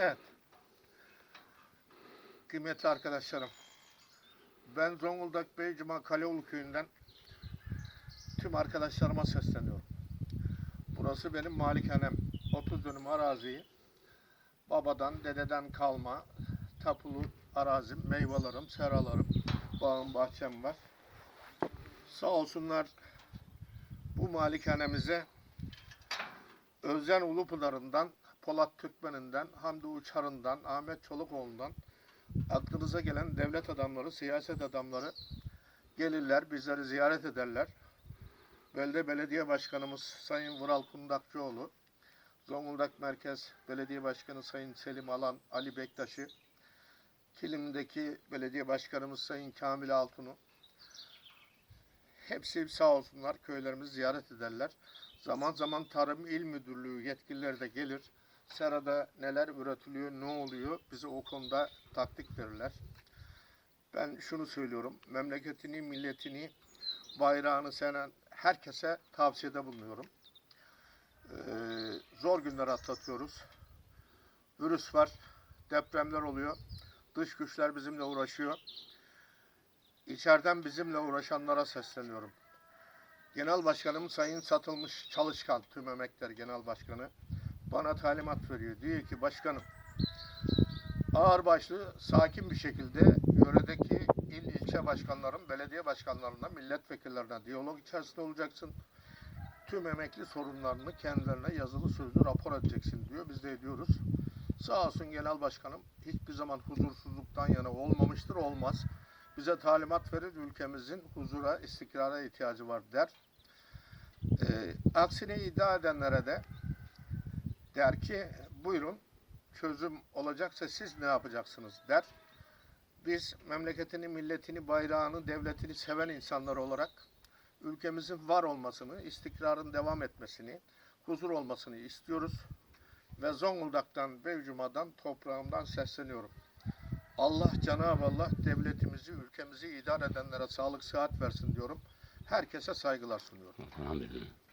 Evet. Kıymetli arkadaşlarım. Ben Zonguldak Beycuma Kaleoğlu köyünden tüm arkadaşlarıma sesleniyorum. Burası benim malikanem. 30 dönüm araziyi babadan, dededen kalma tapulu arazim, meyvelerim, seralarım, bağım, bahçem var. Sağ olsunlar bu malikanemize Özcan Ulupınar'ından, Polat Türkmen'inden, Hamdi Uçar'ından, Ahmet Çolukoğlu'ndan aklınıza gelen devlet adamları, siyaset adamları gelirler, bizleri ziyaret ederler. Belde Belediye Başkanımız Sayın Vural Kundakçıoğlu, Zonguldak Merkez Belediye Başkanı Sayın Selim Alan, Ali Bektaş'ı, Kilim'deki Belediye Başkanımız Sayın Kamil Altun'u, hepsi sağ olsunlar köylerimizi ziyaret ederler. Zaman zaman Tarım İl Müdürlüğü yetkilileri de gelir. Serada neler üretiliyor, ne oluyor bize o konuda taktik verirler. Ben şunu söylüyorum, memleketini, milletini, bayrağını senen herkese tavsiyede bulunuyorum. Ee, zor günler atlatıyoruz. Virüs var, depremler oluyor. Dış güçler bizimle uğraşıyor. İçeriden bizimle uğraşanlara sesleniyorum. Genel Başkanım Sayın Satılmış Çalışkan, Tüm Emekler Genel Başkanı bana talimat veriyor. Diyor ki başkanım ağırbaşlı, sakin bir şekilde yöredeki il ilçe başkanların, belediye başkanlarına, milletvekillerine diyalog içerisinde olacaksın. Tüm emekli sorunlarını kendilerine yazılı sözlü rapor edeceksin diyor. Biz de ediyoruz. Sağ olsun genel başkanım hiçbir zaman huzursuzluktan yana olmamıştır, olmaz. Bize talimat verir, ülkemizin huzura, istikrara ihtiyacı var der. Ee, aksini iddia edenlere de der ki buyurun çözüm olacaksa siz ne yapacaksınız der. Biz memleketini, milletini, bayrağını, devletini seven insanlar olarak ülkemizin var olmasını, istikrarın devam etmesini, huzur olmasını istiyoruz. Ve Zonguldak'tan, Beycuma'dan, toprağımdan sesleniyorum. Allah Cenab-ı Allah devletimizi, ülkemizi idare edenlere sağlık, sıhhat versin diyorum. Herkese saygılar sunuyorum. Elhamdülillah.